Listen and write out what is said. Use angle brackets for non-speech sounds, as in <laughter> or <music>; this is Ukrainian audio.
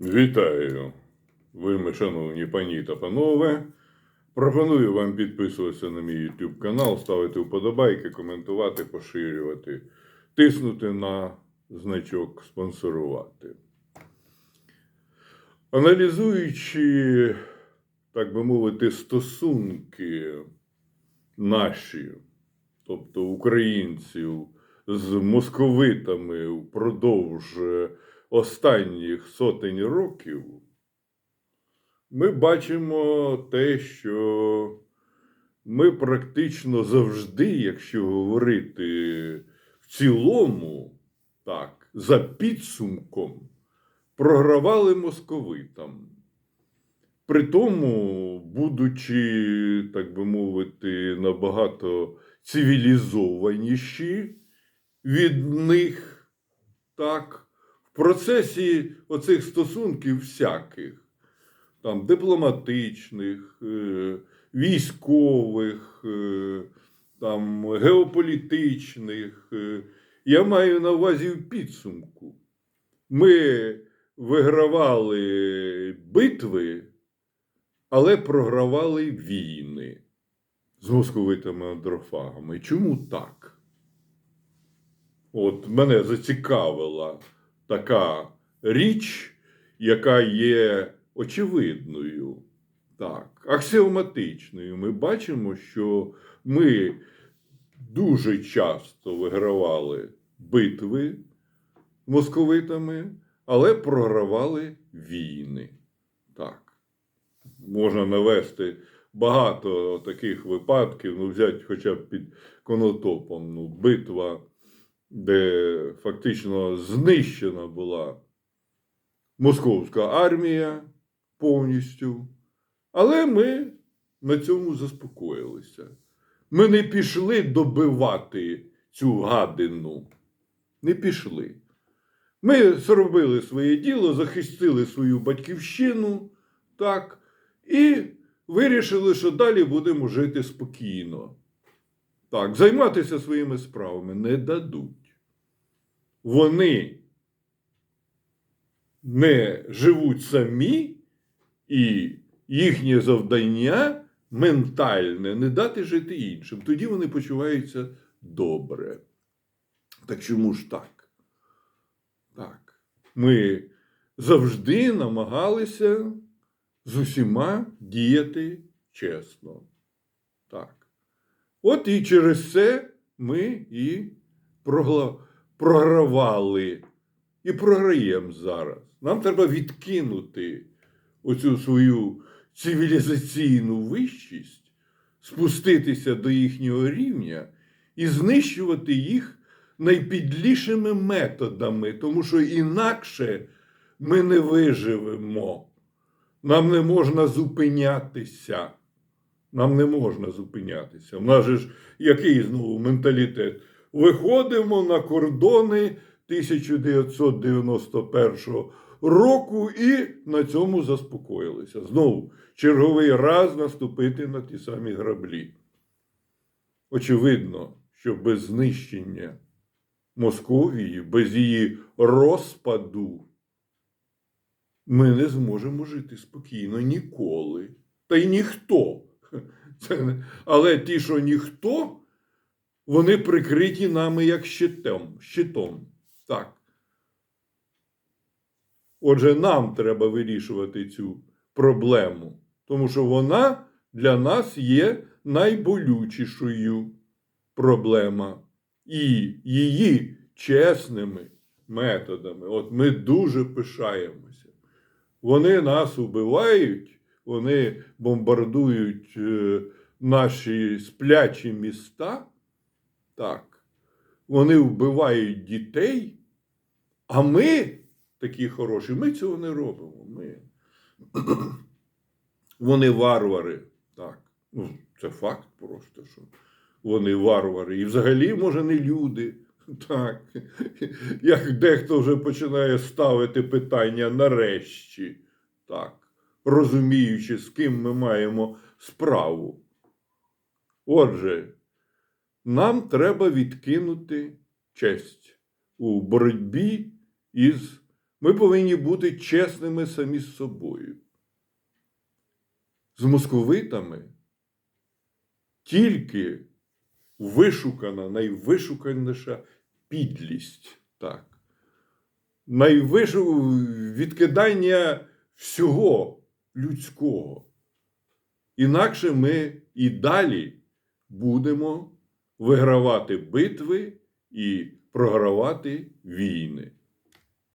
Вітаю, ви, шановні пані та панове. Пропоную вам підписуватися на мій YouTube канал, ставити вподобайки, коментувати, поширювати, тиснути на значок спонсорувати. Аналізуючи, так би мовити, стосунки наші, тобто українців з московитами впродовж останніх сотень років, ми бачимо те, що ми практично завжди, якщо говорити в цілому, так, за підсумком, програвали московитам. При тому, будучи, так би мовити, набагато цивілізованіші від них, так, процесі оцих стосунків всяких, там, дипломатичних, е, військових, е, там, геополітичних, е, я маю на увазі в підсумку. Ми вигравали битви, але програвали війни з московитими андрофагами. Чому так? От мене зацікавила така річ, яка є очевидною, так, аксіоматичною. Ми бачимо, що ми дуже часто вигравали битви московитами, але програвали війни. Так. Можна навести багато таких випадків, ну, взяти хоча б під конотопом, ну, битва, де фактично знищена була московська армія повністю. Але ми на цьому заспокоїлися. Ми не пішли добивати цю гадину. Не пішли. Ми зробили своє діло, захистили свою батьківщину, так, і вирішили, що далі будемо жити спокійно. Так, займатися своїми справами не дадуть. Вони не живуть самі, і їхнє завдання ментальне не дати жити іншим. Тоді вони почуваються добре. Так чому ж так? Так. Ми завжди намагалися з усіма діяти чесно. Так. От і через це ми і програвали, і програємо зараз. Нам треба відкинути оцю свою цивілізаційну вищість, спуститися до їхнього рівня і знищувати їх найпідлішими методами, тому що інакше ми не виживемо. Нам не можна зупинятися. Нам не можна зупинятися. У нас же ж який знову менталітет? Виходимо на кордони 1991 року і на цьому заспокоїлися. Знову черговий раз наступити на ті самі граблі. Очевидно, що без знищення Московії, без її розпаду, ми не зможемо жити спокійно ніколи. Та й ніхто. <laughs> Але ті, що ніхто, вони прикриті нами як щитом. щитом. Так. Отже, нам треба вирішувати цю проблему, тому що вона для нас є найболючішою проблема. І її чесними методами. От ми дуже пишаємося. Вони нас убивають, вони бомбардують е, наші сплячі міста. Так. Вони вбивають дітей, а ми такі хороші, ми цього не робимо. Ми... <clears throat> Вони варвари. Так. Ну, це факт просто, що вони варвари. І взагалі, може, не люди. <laughs> Так. Як дехто вже починає ставити питання нарешті, так, розуміючи, з ким ми маємо справу. Отже, нам треба відкинути честь у боротьбі із Ми повинні бути чесними самі з собою. З московитами тільки вишукана, найвишуканіша підлість. Так. Найвишу відкидання всього людського. Інакше ми і далі будемо вигравати битви і програвати війни.